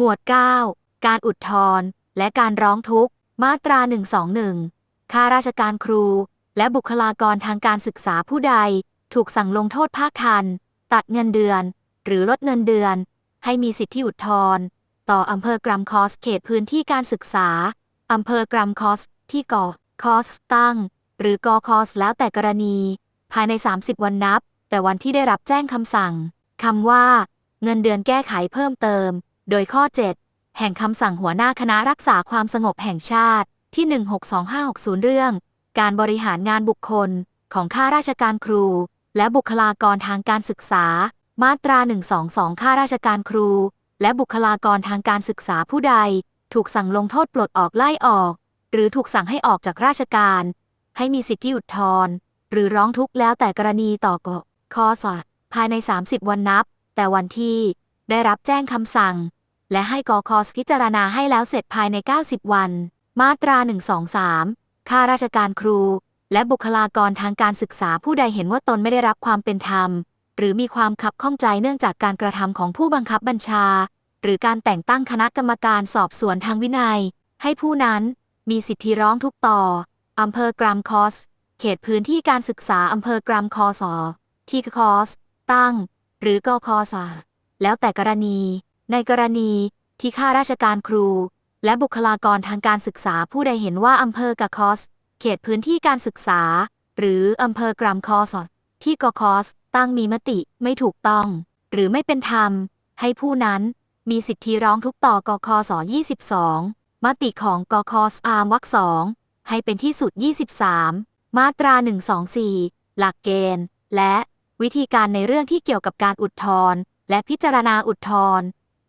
หมวด 9 การอุดทธรและการร้องทุกข์ มาตรา 121 ข้าราชการครู และบุคลากรทางการศึกษาผู้ใด ถูกสั่งลงโทษภาคทัน ตัดเงินเดือน หรือลดเงินเดือน ให้มีสิทธิอุดทธรต่ออำเภอกรัมคอสเขตพื้นที่การศึกษาอำเภอกรัมคอสที่ก่อคอสตั้ง หรือกอคอสแล้วแต่กรณี ภายใน 30 วันนับ แต่วันที่ได้รับแจ้งคำสั่งคำว่า เงินเดือนแก้ไขเพิ่มเติม โดยข้อ 7 แห่งคำสั่งหัวหน้าคณะรักษาความสงบแห่งชาติที่ 162560 เรื่อง การบริหารงานบุคคลของข้าราชการครู และบุคลากรทางการศึกษา มาตรา 122 ข้าราชการครู และบุคลากรทางการศึกษาผู้ใด ถูกสั่งลงโทษปลดออกไล่ออก หรือถูกสั่งให้ออกจากราชการ ให้มีสิทธิอุทธรณ์หรือร้องทุกข์แล้วแต่กรณีต่อกคอสภายใน 30 วันนับ แต่วันที่ได้รับแจ้งคำสั่ง และให้กคอสพิจารณาให้แล้วเสร็จภายใน 90 วัน มาตรา 123 ข้าราชการครู และบุคลากรทางการศึกษาผู้ใดเห็นว่าตนไม่ได้รับความเป็นธรรม หรือมีความขับข้องใจเนื่องจากการกระทำของผู้บังคับบัญชา หรือการแต่งตั้งคณะกรรมการสอบสวนทางวินัย ให้ผู้นั้นมีสิทธิร้องทุกต่ออำเภอกรัมคอส เขตพื้นที่การศึกษาอำเภอกรัมคอสอที่คอส ตั้ง หรือกคอสแล้วแต่กรณี ในกรณีที่ข้าราชการครู และบุคลากรทางการศึกษาผู้ใดเห็นว่าอำเภอกะคอส เขตพื้นที่การศึกษา หรืออำเภอกรัมคอสที่กคอสตั้งมีมติไม่ถูกต้อง หรือไม่เป็นธรรม ให้ผู้นั้นมีสิทธิร้องทุกข์ต่อกคส22 มติของกคสอาร์มวรรคสองให้เป็นที่สุด 23 มาตรา 124 หลักเกณฑ์ และวิธีการในเรื่องที่เกี่ยวกับการอุทธรและพิจารณาอุทธร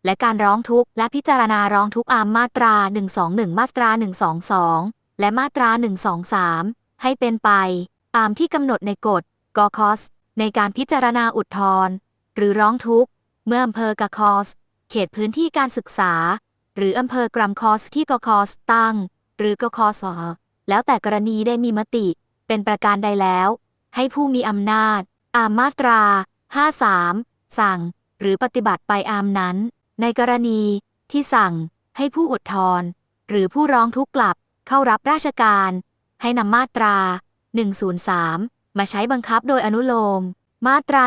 และการร้องทุกข์และพิจารณาร้องทุกข์อามมาตรา 121 มาตรา 122 และมาตรา 123 ให้เป็นไปตามที่กำหนดในกฎกคอสในการพิจารณาอุทธรณ์หรือร้องทุกข์ เมื่ออำเภอกะคอส เขตพื้นที่การศึกษา หรืออำเภอกรัมคอสที่กคอสตั้ง หรือกคอสแล้วแต่กรณีได้มีมติ เป็นประการใดแล้ว ให้ผู้มีอำนาจ อามมาตรา 53 สั่ง หรือปฏิบัติไปอามนั้น ในกรณีที่สั่งให้ผู้อุทธรหรือผู้ร้องทุกข์กลับเข้ารับราชการ ให้นำมาตรา 103 มาใช้บังคับโดยอนุโลม มาตรา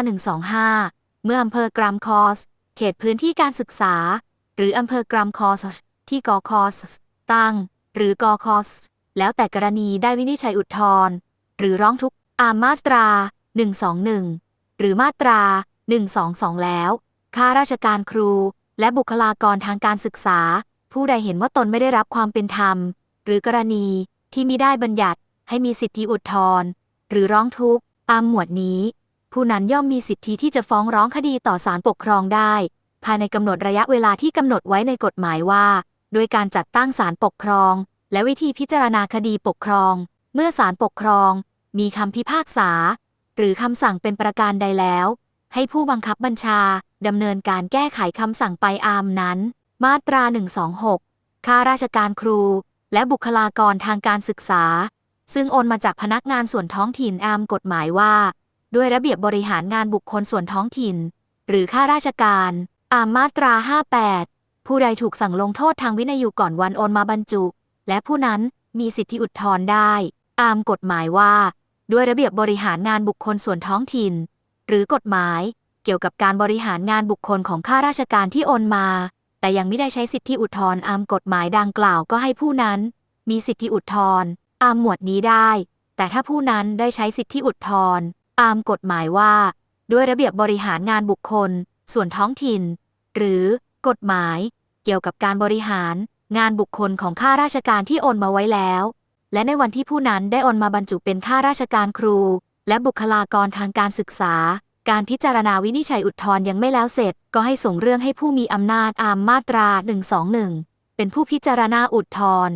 125 เมื่ออำเภอกรัมคอส เขตพื้นที่การศึกษา หรืออำเภอกรัมคอส ที่กอคอส ตั้ง หรือกอคอส แล้วแต่กรณีได้วินิจฉัยอุทธรณ์หรือร้องทุกข์อามมาตรา 121 หรือมาตรา 122 แล้วข้าราชการครู และบุคลากรทางการศึกษา ผู้ใดเห็นว่าตนไม่ได้รับความเป็นธรรม หรือกรณีที่มิได้บัญญัติให้มีสิทธิอุทธรณ์หรือร้องทุกข์ตามหมวดนี้ ผู้นั้นย่อมมีสิทธิที่จะฟ้องร้องคดีต่อศาลปกครองได้ ภายในกำหนดระยะเวลาที่กำหนดไว้ในกฎหมายว่า โดยการจัดตั้งศาลปกครอง และวิธีพิจารณาคดีปกครอง เมื่อศาลปกครอง มีคำพิพากษา หรือคำสั่งเป็นประการใดแล้ว ให้ผู้บังคับบัญชา ดำเนินการแก้ไขคำสั่งไปอามนั้น มาตรา 126 ข้าราชการครู และบุคลากรทางการศึกษา ซึ่งโอนมาจากพนักงานส่วนท้องถิ่นอามกฎหมายว่า ด้วยระเบียบบริหารงานบุคคลส่วนท้องถิ่น หรือข้าราชการอามมาตรา 58 ผู้ใดถูกสั่งลงโทษทางวินัยอยู่ก่อนวันโอนมาบรรจุ และผู้นั้นมีสิทธิอุทธรณ์ได้ อามกฎหมายว่า ด้วยระเบียบบริหารงานบุคคลส่วนท้องถิ่น หรือกฎหมาย เกี่ยวกับการบริหารงานบุคคลของข้าราชการที่โอนมา แต่ยังไม่ได้ใช้สิทธิอุทธรณ์อามกฎหมายดังกล่าวก็ให้ผู้นั้น มีสิทธิอุทธรณ์อามหมวดนี้ได้ แต่ถ้าผู้นั้นได้ใช้สิทธิอุทธรณ์อามกฎหมายว่า ด้วยระเบียบบริหารงานบุคคล ส่วนท้องถิ่น หรือกฎหมาย เกี่ยวกับการบริหารงานบุคคลของข้าราชการที่โอนมาไว้แล้ว และในวันที่ผู้นั้นได้โอนมาบรรจุเป็นข้าราชการครู และบุคลากรทางการศึกษา การพิจารณาวินิจฉัยอุทธรณ์ยังไม่แล้วเสร็จ ก็ให้ส่งเรื่องให้ผู้มีอำนาจอามมาตรา 121 เป็นผู้พิจารณาอุทธรณ์